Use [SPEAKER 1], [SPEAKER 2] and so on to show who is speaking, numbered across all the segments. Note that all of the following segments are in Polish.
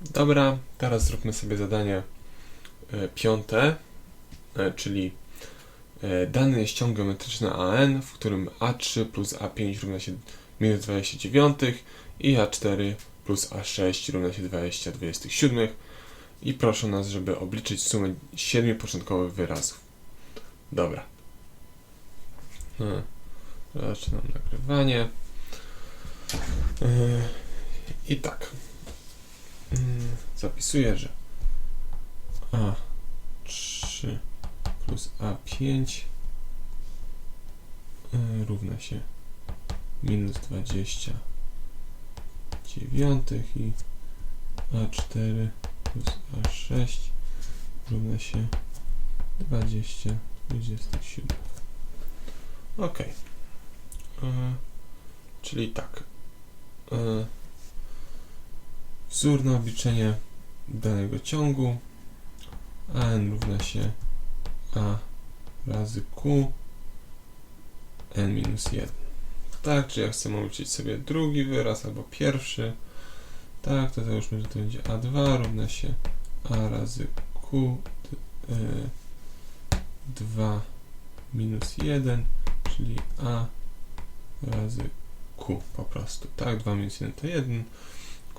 [SPEAKER 1] Dobra, teraz zróbmy sobie zadanie e, piąte, e, czyli e, dany jest ciąg geometryczny AN, w którym A3 plus A5 równa się minus 29 i A4 plus A6 równa się 20 27 i proszę nas, żeby obliczyć sumę 7 początkowych wyrazów. Dobra. Zaczynam nagrywanie. I tak. Mm, Zapisuję, że A3 plus A5 y, równa się minus 20 dziewiątych i A4 plus A6 równa się 20 27. Ok. Czyli tak. Y, Wzór na obliczenie danego ciągu an równa się a razy q n minus 1. Tak, czy ja chcę obliczyć sobie drugi wyraz albo pierwszy. Tak, to załóżmy, że to będzie a2 równa się a razy q d- y, 2 minus 1, czyli a razy q po prostu. Tak, 2 minus 1 to 1.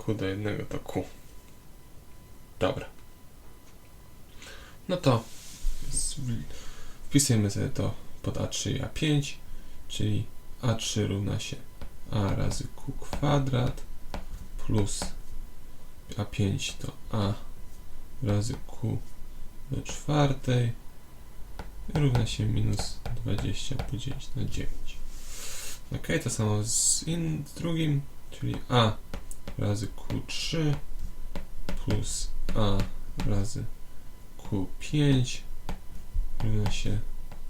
[SPEAKER 1] Q do jednego to Q. Dobra. No to wpisujemy sobie to pod A3 i A5, czyli A3 równa się A razy Q kwadrat plus A5 to A razy Q do czwartej równa się minus 20 podzielić na 9. Ok, to samo z, in, z drugim, czyli A razy Q3 plus A razy Q5 równa się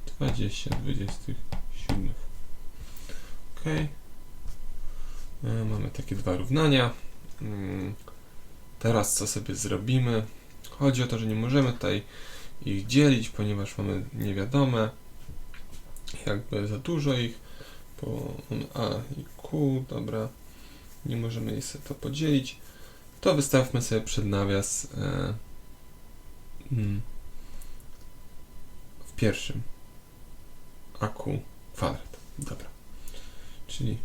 [SPEAKER 1] 20 27. Ok. Mamy takie dwa równania. Mm, Teraz co sobie zrobimy? Chodzi o to, że nie możemy tutaj ich dzielić, ponieważ mamy niewiadome. Jakby za dużo ich. Po A i Q, dobra nie możemy sobie to podzielić, to wystawmy sobie przed nawias e, mm, w pierwszym AQ kwadrat. Dobra. Czyli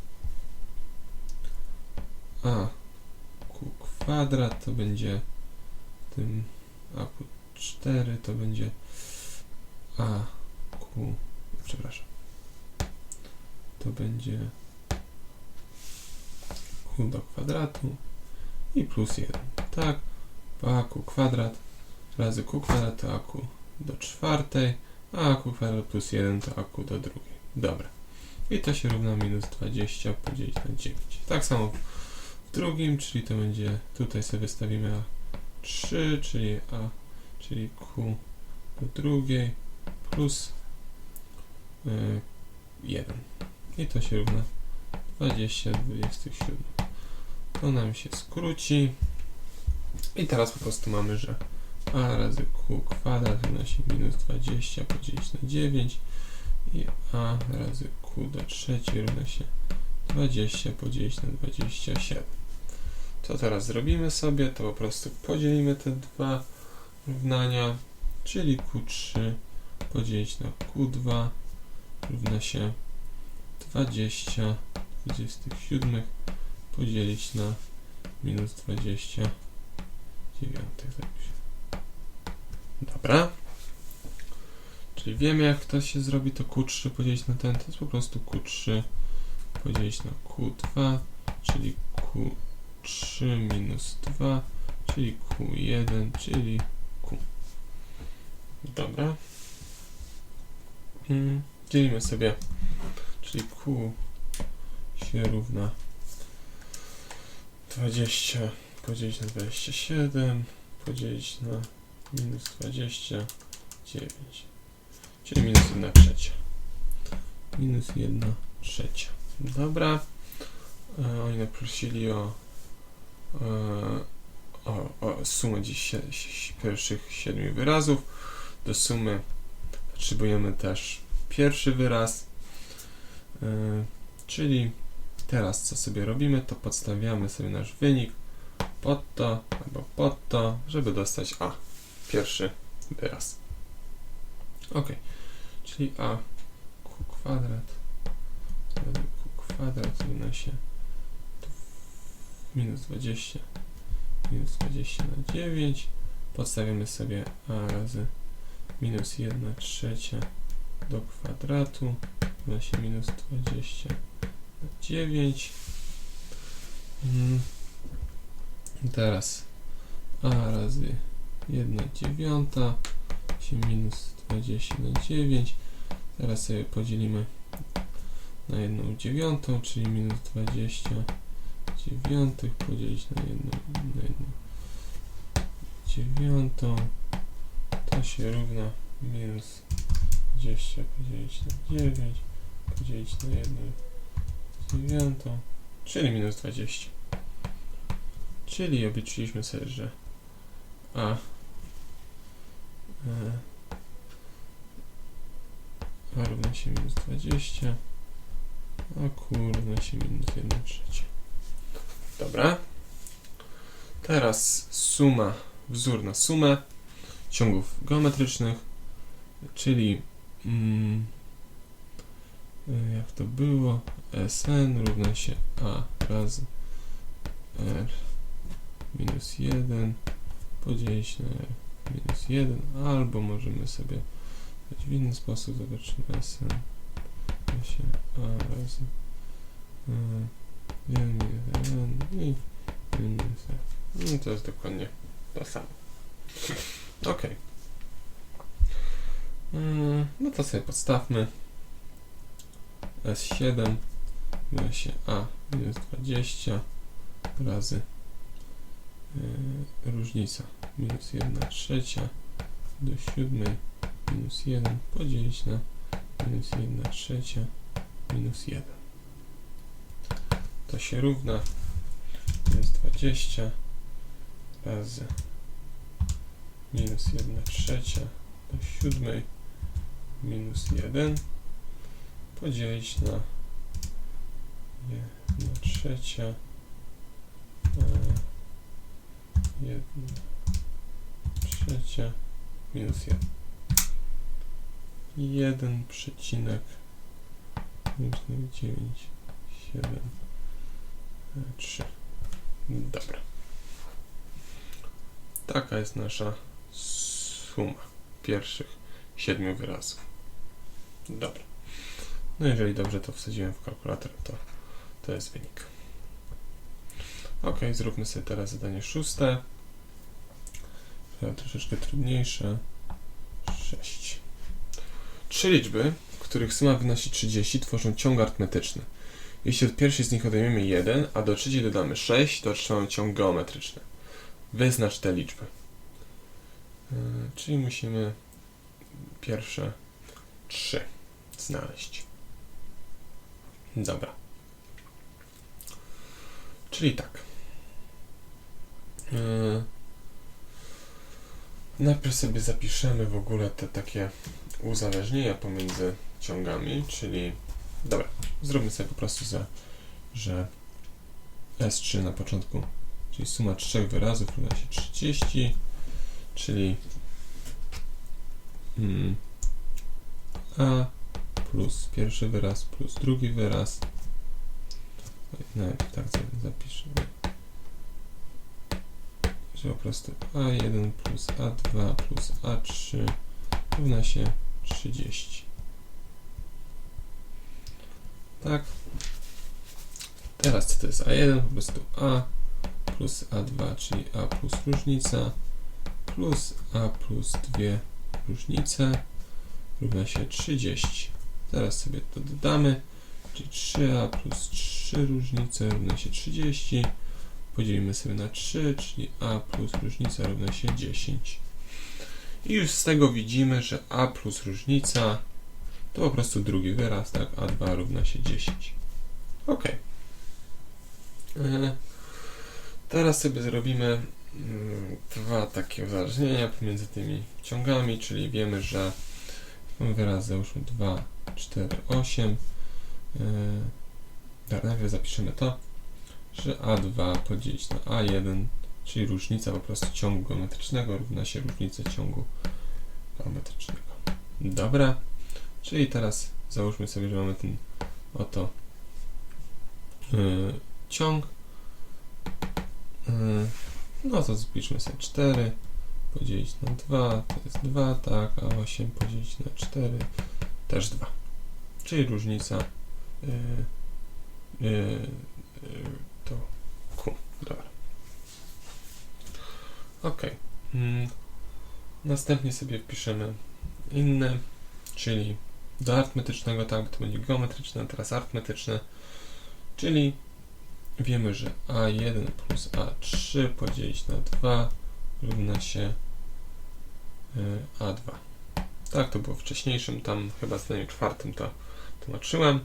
[SPEAKER 1] AQ kwadrat to będzie tym AQ4 to będzie AQ przepraszam to będzie do kwadratu i plus 1. Tak, po aq kwadrat razy q kwadrat to aq do czwartej, a aq kwadrat plus 1 to aq do drugiej. Dobra. I to się równa minus 20 podzielić na 9. Tak samo w drugim, czyli to będzie, tutaj sobie wystawimy A3, czyli A, czyli Q do drugiej plus y, 1. I to się równa 20 27. To nam się skróci. I teraz po prostu mamy, że a razy q kwadrat się minus 20 podzielić na 9 i a razy q do trzeciej równa się 20 podzielić na 27. Co teraz zrobimy sobie? To po prostu podzielimy te dwa równania, czyli q3 podzielić na q2 równa się 20 27 podzielić na minus 29 zapiszę. Dobra. Czyli wiemy jak to się zrobi to Q3 podzielić na ten, to jest po prostu Q3 podzielić na Q2, czyli Q3 minus 2, czyli Q1, czyli Q. Dobra. Mm, Dzielimy sobie, czyli Q się równa 20 podzielić na 27 podzielić na minus 29 czyli minus 1 trzecia. Minus 1 trzecia. Dobra. E, oni naprosili o, e, o, o sumę pierwszych 7 wyrazów. Do sumy potrzebujemy też pierwszy wyraz. E, czyli Teraz co sobie robimy, to podstawiamy sobie nasz wynik pod to, albo pod to, żeby dostać A. Pierwszy wyraz. Ok, czyli A q kwadrat q kwadrat równa się minus 20 minus 20 na 9 podstawiamy sobie a razy minus 1 trzecia do kwadratu równa się minus 20 na 9 mm. I teraz. A razy 1 dziewiąta się minus 20 na 9 teraz sobie podzielimy na 1 dziewiątą, czyli minus 20 dziewiątych podzielić na 1 na 1 dziewiątą. To się równa minus 20 podzielić na 9 podzielić na 1 dziewiątą czyli minus 20 czyli obliczyliśmy sobie, że a. E, a równa się minus 20 a kurna się minus 1 trzecia. Dobra. Teraz suma, wzór na sumę ciągów geometrycznych, czyli mm, jak to było, Sn równa się A razy R minus 1 podzielić na R minus 1, albo możemy sobie w inny sposób, zobaczymy Sn równa się A razy 1 minus 1 i 1 minus 1. No to jest dokładnie to samo. Ok. Mm, No to sobie podstawmy. S7 równa się A minus 20 razy yy, różnica minus 1 trzecia do 7 minus 1 podzielić na minus 1 trzecia minus 1 to się równa minus 20 razy minus 1 trzecia do 7 minus 1 podzielić na 1 trzecia e, 1 trzecia minus 1 1 przecinek 9 7 3 dobra. Taka jest nasza suma pierwszych siedmiu wyrazów. Dobra no jeżeli dobrze to wsadziłem w kalkulator to to jest wynik ok zróbmy sobie teraz zadanie szóste troszeczkę trudniejsze 6 trzy liczby których suma wynosi 30 tworzą ciąg arytmetyczny jeśli od pierwszej z nich odejmiemy 1, a do trzeciej dodamy 6, to otrzymamy ciąg geometryczny. Wyznacz te liczby. Yy, czyli musimy pierwsze 3 znaleźć. Dobra. Czyli tak. Yy, najpierw sobie zapiszemy w ogóle te takie uzależnienia pomiędzy ciągami, czyli Dobra, zróbmy sobie po prostu za, że S3 na początku, czyli suma trzech wyrazów równa się 30, czyli mm, A plus pierwszy wyraz plus drugi wyraz. Nawet tak sobie zapiszę. Że po prostu A1 plus A2 plus A3 równa się 30. Tak. Teraz co to jest A1? Po prostu A plus A2, czyli A plus różnica plus A plus dwie różnice równa się 30. Teraz sobie to dodamy, czyli 3A plus 3 różnice równa się 30. Podzielimy sobie na 3, czyli A plus różnica równa się 10. I już z tego widzimy, że A plus różnica to po prostu drugi wyraz, tak? A2 równa się 10. Ok. E, teraz sobie zrobimy mm, dwa takie uzależnienia pomiędzy tymi ciągami, czyli wiemy, że wyraz załóżmy 2, 4, 8. Yy, najpierw zapiszemy to, że A2 podzielić na A1 czyli różnica po prostu ciągu geometrycznego równa się różnicy ciągu geometrycznego. Dobra, czyli teraz załóżmy sobie, że mamy ten oto yy, ciąg. Yy, no to zbliżmy sobie 4 podzielić na 2, to jest 2, tak, a 8 podzielić na 4, też 2. Czyli różnica yy, yy, to Q. Dobra. Ok. Mm. Następnie sobie wpiszemy inne, czyli do arytmetycznego, tak, to będzie geometryczne, teraz arytmetyczne, czyli wiemy, że a1 plus a3 podzielić na 2 równa się y, a2. Tak, to było wcześniejszym, tam chyba zdaniu czwartym to tłumaczyłem.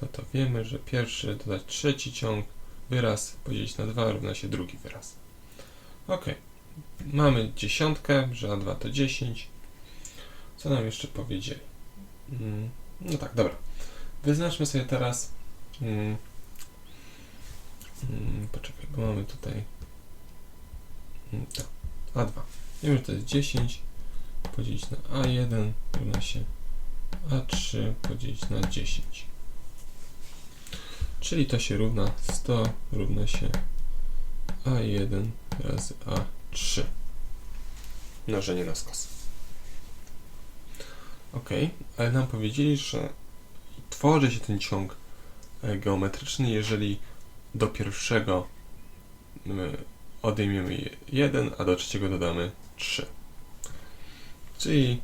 [SPEAKER 1] To to wiemy, że pierwszy dodać trzeci ciąg, wyraz podzielić na 2 równa się drugi wyraz. Ok. Mamy dziesiątkę, że a2 to 10. Co nam jeszcze powiedzieli? Mm, No tak, dobra. Wyznaczmy sobie teraz. Mm, mm, poczekaj, bo mamy tutaj. Mm, tak, A2. Wiemy, że to jest 10 podzielić na A1 równa się A3 podzielić na 10. Czyli to się równa 100 równa się A1 razy A3. Mnożenie na skos. Ok, ale nam powiedzieli, że tworzy się ten ciąg e, geometryczny, jeżeli do pierwszego my odejmiemy 1, a do trzeciego dodamy 3. Czyli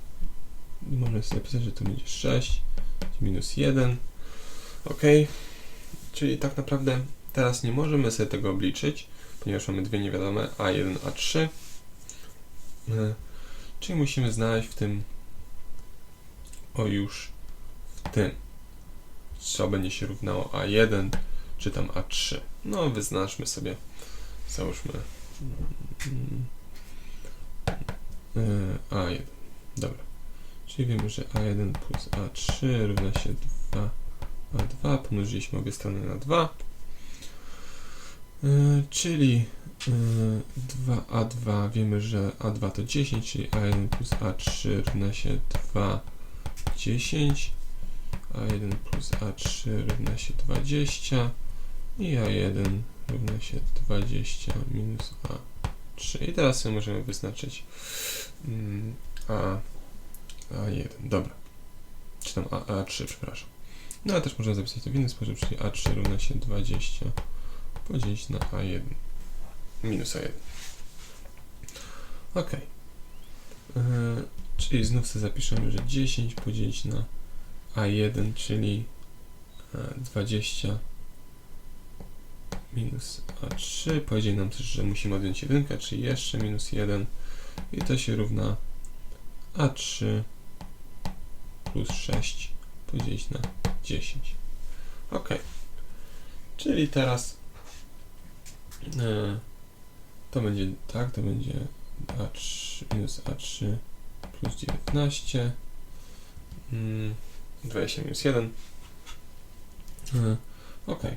[SPEAKER 1] możemy sobie napisać, że to będzie 6 minus 1. Ok, czyli tak naprawdę teraz nie możemy sobie tego obliczyć, ponieważ mamy dwie niewiadome a1, a3. E, Czyli musimy znaleźć w tym o już w tym, co będzie się równało A1 czy tam A3. No, wyznaczmy sobie, załóżmy mm, mm, A1. Dobra. Czyli wiemy, że A1 plus A3 równa się 2A2. Pomnożyliśmy obie strony na 2. Yy, czyli yy, 2A2 wiemy, że A2 to 10, czyli A1 plus A3 równa się 2 10, a1 plus a3 równa się 20 i a1 równa się 20 minus a3. I teraz sobie możemy wyznaczyć mm, a, a1. Dobra. Czy tam a, a3, przepraszam. No ale też można zapisać to w inny sposób, czyli a3 równa się 20 podzielić na a1 minus a1. Ok. Yy, Czyli znów sobie zapiszemy, że 10 podzielić na A1, czyli e, 20 minus A3. Powiedzieli nam też, że musimy odjąć 1, czyli jeszcze minus 1 i to się równa A3 plus 6 podzielić na 10. Ok. Czyli teraz e, to będzie tak, to będzie A3 minus A3 plus 19, mm, 20 minus 1. Yy, ok. Yy,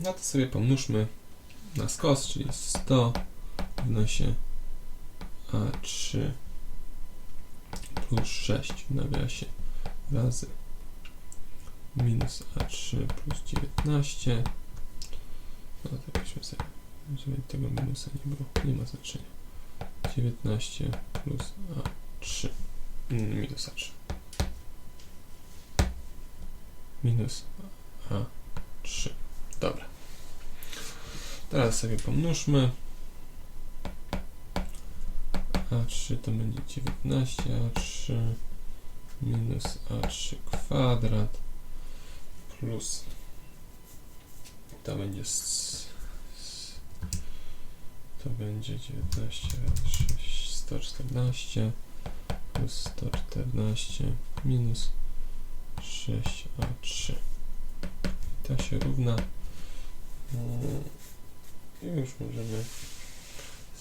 [SPEAKER 1] no to sobie pomnóżmy na skos, czyli 100 równa się A3 plus 6 w nawiasie razy minus A3 plus 19. No to weźmy sobie, żeby tego minusa nie było, nie ma znaczenia. 19 plus A3 minus A3 minus A3 dobra. Teraz sobie pomnóżmy A3 to będzie 19 A3 minus A3 kwadrat plus to będzie to będzie 19 razy 6, 114 plus 114 minus 6a3. To się równa. Mm, I już możemy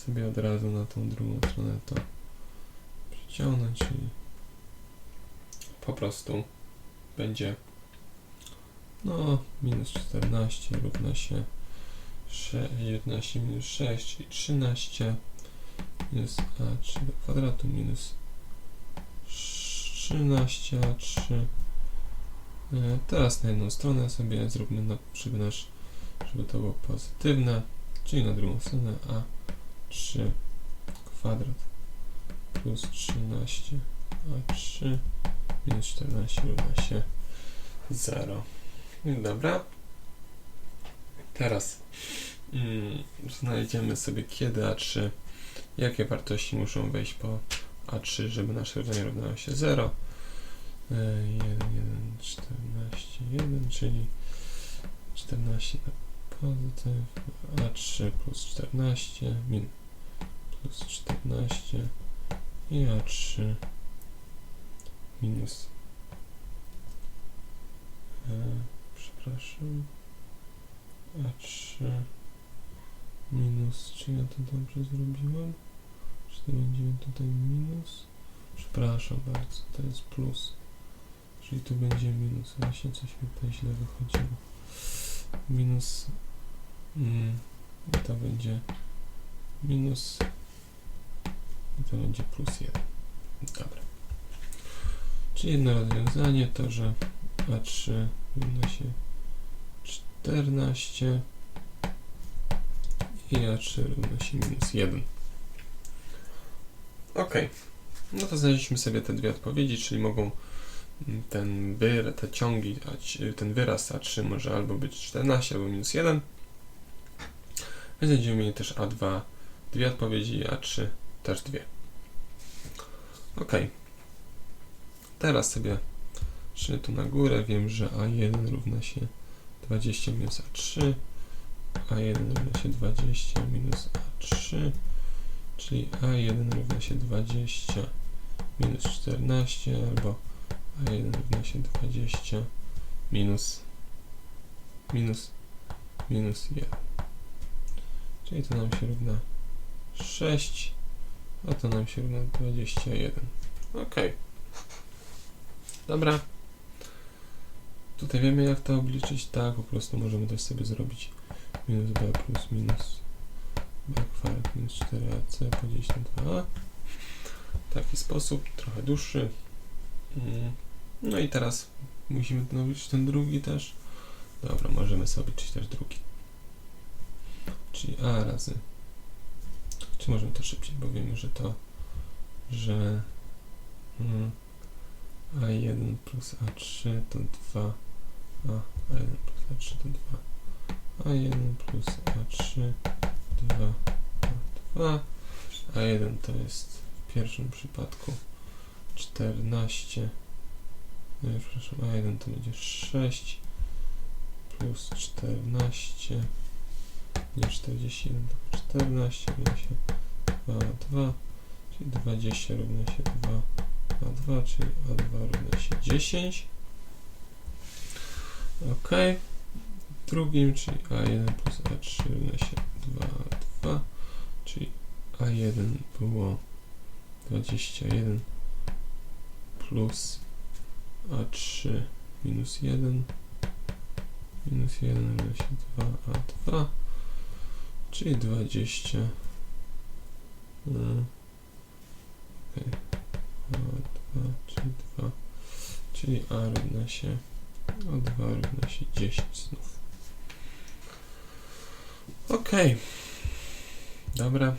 [SPEAKER 1] sobie od razu na tą drugą stronę to przyciągnąć, czyli po prostu będzie no minus 14 równa się 6 A3 równa się minus 6, czyli 13 minus A3 do kwadratu minus 13 A3. E, Teraz na jedną stronę sobie zróbmy, na, żeby, nasz, żeby to było pozytywne, czyli na drugą stronę A3 kwadrat plus 13 A3 minus 14 równa się 0. Dobra. Teraz mm, znajdziemy sobie kiedy A3, jakie wartości muszą wejść po A3, żeby nasze równanie równało się 0. 1, 1, 14, 1, czyli 14 na pozytyw, A3 plus 14, min plus 14 i A3 minus e, przepraszam A3 minus, czy ja to dobrze zrobiłem? Czy to będzie tutaj minus? Przepraszam bardzo, to jest plus. Czyli tu będzie minus. Właśnie coś mi tutaj źle wychodziło. Minus. Mm, to będzie minus. To będzie plus 1. Dobra. Czyli jedno rozwiązanie to, że A3 równa się 14 i A3 równa się minus 1. Ok. No to znaleźliśmy sobie te dwie odpowiedzi, czyli mogą ten wyra, te ciągi, ten wyraz A3 może albo być 14 albo minus 1. Więc będziemy mieli też A2 dwie odpowiedzi i A3 też dwie. Ok. Teraz sobie szły tu na górę. Wiem, że A1 równa się 20 minus A3. A1 równa się 20 minus A3. Czyli A1 równa się 20 minus 14 albo A1 równa się 20 minus minus minus 1. Czyli to nam się równa 6, a to nam się równa 21. Ok. Dobra. Tutaj wiemy jak to obliczyć. Tak, po prostu możemy też sobie zrobić minus b plus minus b kwadrat minus 4ac podzielić na 2a. W taki sposób, trochę dłuższy. Mm. No i teraz musimy obliczyć ten drugi też. Dobra, możemy sobie obliczyć też drugi. Czyli a razy. Czy możemy to szybciej, bo wiemy, że to, że mm, a1 plus a3 to 2, a a1 plus a3 to 2, a1 plus a3 2, a2, a1 to jest w pierwszym przypadku 14, nie, przepraszam, a1 to będzie 6 plus 14, nie 41, to 14, równa się 2 na 2, czyli 20 równa się 2 na 2, czyli A2 równa się 10. Ok. Drugim, czyli A1 plus A3 równa się 2 na 2, czyli A1 było 21 plus A3 minus 1 minus 1 równa się 2A2 czyli 20 mm, okej, A2 czyli 2 czyli A równa się A2 równa się 10 znów. Ok dobra